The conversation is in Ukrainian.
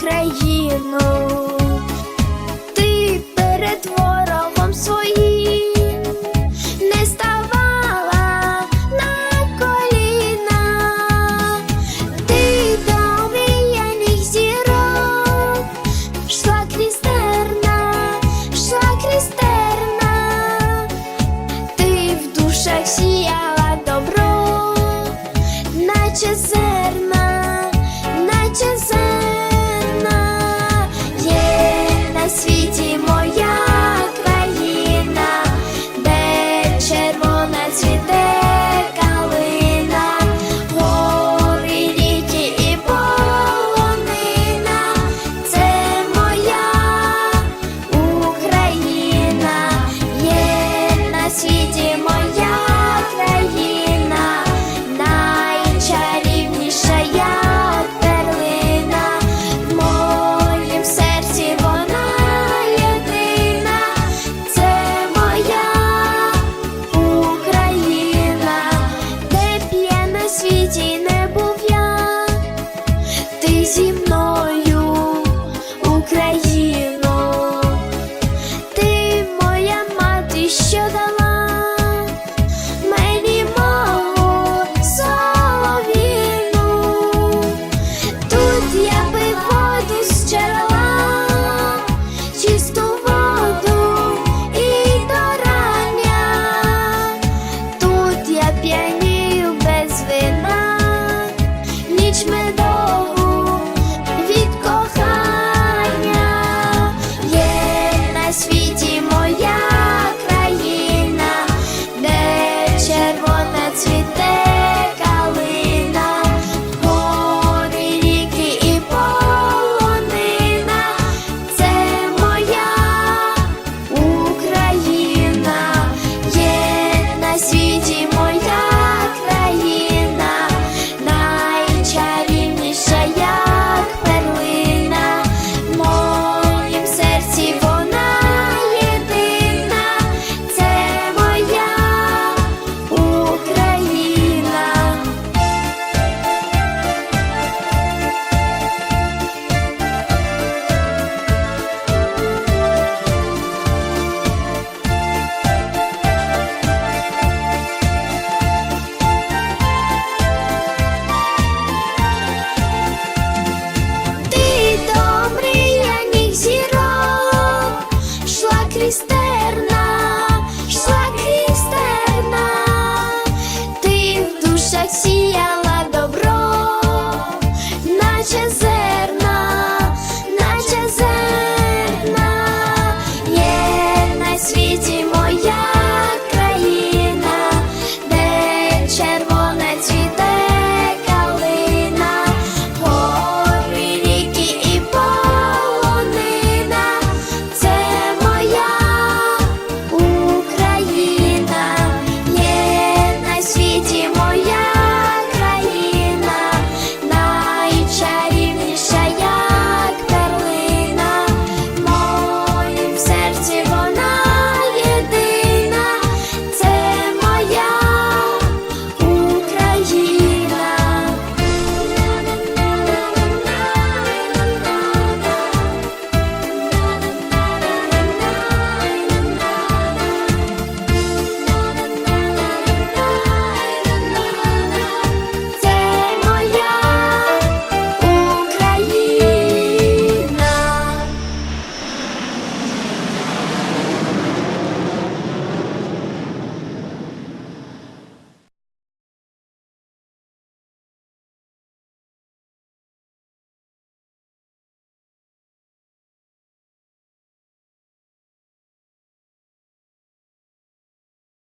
Україну, ти перед ворогом своїм не ставала на коліна, ти до мріяних зірок, шла крістерна, шла крістерна, ти в душах сіяла добро, наче зерна.